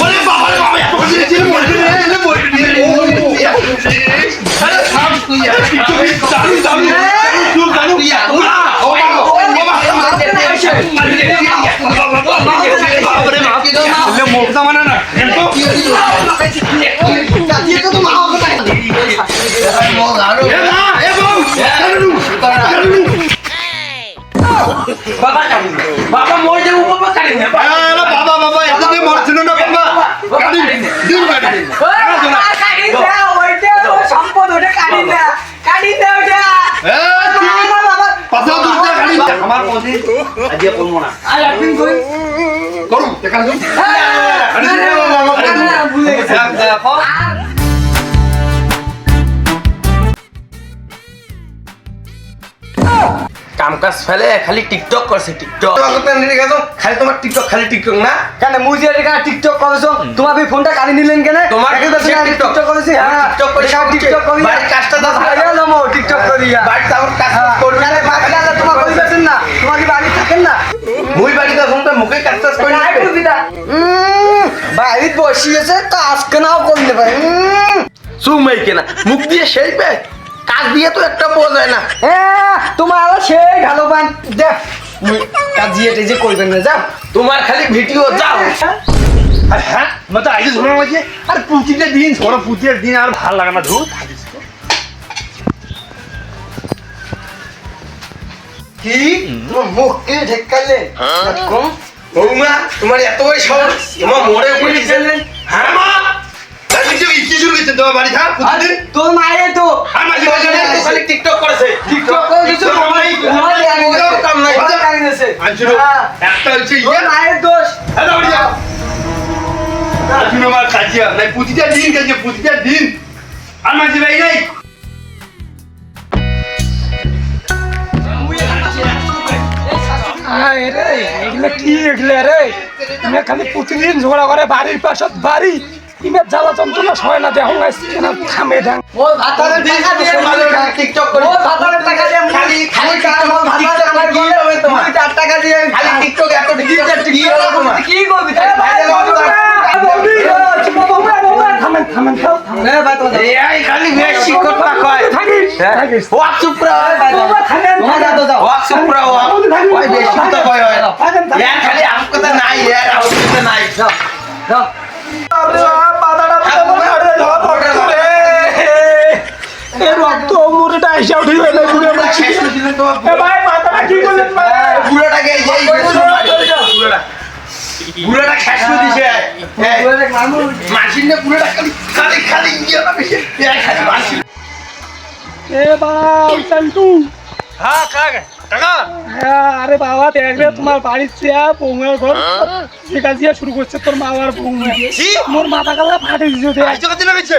ওরে বাবা রে বাবা এত কথা ছিল মরে রে রে মরে রে আরে থাম তুই দাঁড়ু দাঁড়ু তুই দাঁড়ু ও বাবা ও বাবা মুখ দামানা না এতো এ না এ বউ দাঁড়ু দাঁড়ু বাবা কাটি বাবা মরে যাব বাবা কাটি না আরে বাবা বাবা এত দিয়ে মরছিল না বাবা। গাড়ি দিন গাড়ি সম্পদ ওটা কাটি না কাটি না ওটা এ পাতা দুটা গাড়ি আমার পথে আজকে বলব না। আর আপনি কই করুন দেখা গেছি। দেখো কাম কাজ ফেলে খালি টিকটক করছে টিকটক খালি তোমার টিকটক খালি টিকটক না? কেন রেখা টিকটক করেছ তোমার এই ফোনটা কাটি নিলেন কেন? তোমার টিকটক। করেছি হ্যাঁ। টিকটক করে টিকটক করি বাড়ির কাজটা দাও। টিকটক করিয়া। আমার কাজ হ্যাঁ, করবে। আরে তোমার করিবেছেন না? তোমার কি বাড়ি থাকেন না? মুই বাড়িতে তো মুখে কাজ করে। বুঝিটা বাড়িতে বসিয়েছে কাজ কেনাও করতে পারে কেনা। মুখ দিয়ে সেইবে কাজ দিয়ে তো একটা বোঝ হয় না। হ্যাঁ তোমার সেই ভালো পান। দেখ কাজিয়ে টেজে করবেন না যাও। তোমার খালি ভিডিও যাও। আরে হ্যাঁ আইজ শোনা মাঝে আর পুঁতিটা দিন ছোট পুঁতির দিন আর ভালো লাগে না ধুর। কি? তোমার মুখ কি ঢেকালে কম? বৌমা তোমার এত বড় সাহস তোমার মোড়ে উপরে হ্যাঁ মা। কি শুরু করছেন তোমার বাড়ি? হ্যাঁ তোর মায়ের তো টিকটক করেছে। টিকটক কাম নাই। একটা হচ্ছে ইয়ে। মায়ের দোষ। হ্যাঁ দাঁড়িয়ে যাও আজুনো আমার কাজিয়া নাই পুঁতিটা দিন কাজে পুঁতিটা দিন। আর মাঝে ভাই নাই? এগুলো কি এগুলো রে? খালি প্রতিদিন ঝগড়া করে বাড়ির পাশত বাড়ি। ইমের জ্বালা যন্ত্রণা সয় না দেহ কেন থামে ঢাং টিকটক করে টাকা দিয়ে খালি খালি টাকা টিকটক ভাতারে টিকটক আমার কি হবে তোমার চার টাকা দিয়ে খালি টিকটক এত কি হবে তোমার কি করবি তাই থামেন থামেন খালি বেশি কথা মুড়িটা এসে উঠে গেল বুড়ে মাছি এ ভাই মাথাটা কি করলেন ভাই? বুড়াটাকে এই যে এই বুড়াটা। বুড়াটা করে দিছে। বুড়াটা খালি খালি খালি ইয়ে না বেশি খালি মাসি এ বাবা চান্টু। হ্যাঁ কাকে। আরে বাবা দেখ রে তোমার বাড়ির চেয়া বৌমার ঘর। শেখাচিয়া শুরু করছে তোর মা আর বৌমা মোর মাথা কালা ফাটে দিছে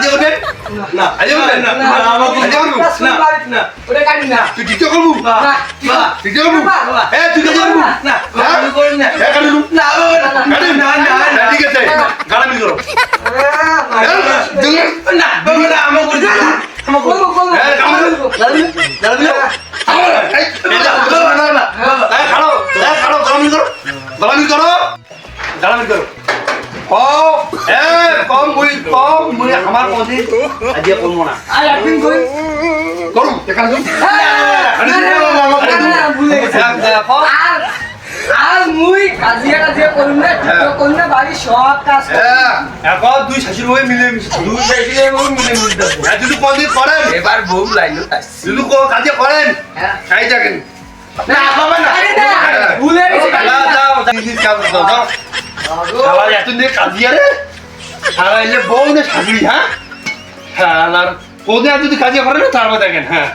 গাড়ি পারো না দিন দিন না বলব রে এটা আমি মানি কাজ করে মুই আর কিছু করি না আর বাজে ওঠেন না আজে ওঠেন না না ওটা কাটি না তুই টিকটক করব টিকটক করব এ তুই কাজে করব না আমি করি না এ গাড়ি লু না বাবা, না না না না ঠিক আছে গাড়ি মিল করো না না আমার করি না আমার করি বলব বলব এ মুই আমার পথে আজি করব না আর দেখা আরে। আর আর মুই কাজিয়া কাজিয়া করুন না টিকটক করুন না বাড়ি সব কাজ হ্যাঁ এখন দুই শাশুর হয়ে মিলে মিশে দুই শাশুড়ি হয়ে মিলে মিশে হ্যাঁ যদি কোনদিন করেন এবার বউ লাইলো যদি কো কাজে করেন হ্যাঁ। থাকেন না বাবা না ভুলে গেছি কাজ দাও কাজিয়া রে শালা এলে বউ না শাশুড়ি হ্যাঁ? আর কোদে যদি কাজে করে না, তারপর দেখেন হ্যাঁ।